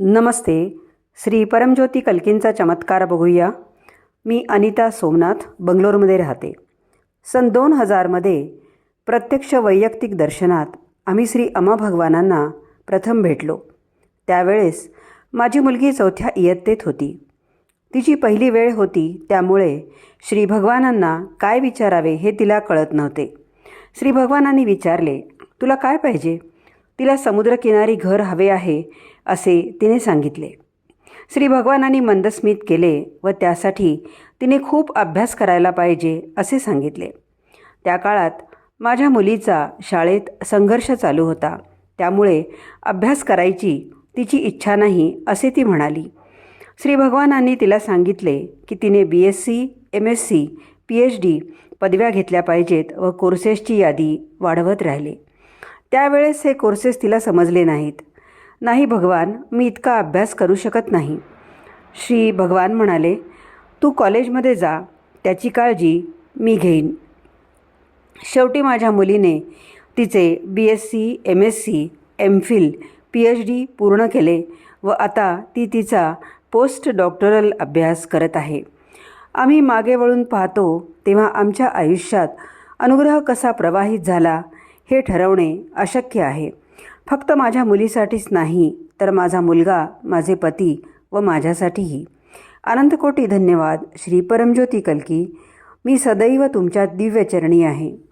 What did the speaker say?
नमस्ते. श्री परमज्योती कल्कींचा चमत्कार बघूया. मी अनिता सोमनाथ बंगलोरमध्ये राहते. सन दोन हजारमध्ये प्रत्यक्ष वैयक्तिक दर्शनात आम्ही श्री अमा भगवानांना प्रथम भेटलो. त्यावेळेस माझी मुलगी चौथ्या इयत्तेत होती. तिची पहिली वेळ होती त्यामुळे श्री भगवानांना काय विचारावे हे तिला कळत नव्हते. श्री भगवानांनी विचारले तुला काय पाहिजे? तिला समुद्रकिनारी घर हवे आहे असे तिने सांगितले. श्री भगवानांनी मंदस्मित केले व त्यासाठी तिने खूप अभ्यास करायला पाहिजे असे सांगितले. त्या काळात माझ्या मुलीचा शाळेत संघर्ष चालू होता. त्यामुळे अभ्यास करायची तिची इच्छा नाही असे ती म्हणाली. श्री भगवानांनी तिला सांगितले की तिने B S C M S C P H D पदव्या घेतल्या पाहिजेत व कोर्सेसची यादी वाढवत राहिले. त्यावेळेस हे कोर्सेस तिला समजले नाहीत. नाही भगवान मी इतका अभ्यास करू शकत नाही. श्री भगवान म्हणाले तू कॉलेजमध्ये जा त्याची काळजी मी घेईन. शेवटी माझ्या मुलीने तिचे B S C M S C M Phil P H D पूर्ण केले व आता ती तिचा पोस्ट डॉक्टरल अभ्यास करत आहे. आम्ही मागे वळून पाहतो तेव्हा आमच्या आयुष्यात अनुग्रह कसा प्रवाहित झाला हे ठरवणे अशक्य आहे. फक्त माझ्या मुलीसाठीच नाही तर माझा मुलगा माझे पती व माझ्यासाठीही. अनंतकोटी धन्यवाद. श्री परमज्योती कलकी मी सदैव तुमच्या दिव्यचरणी आहे.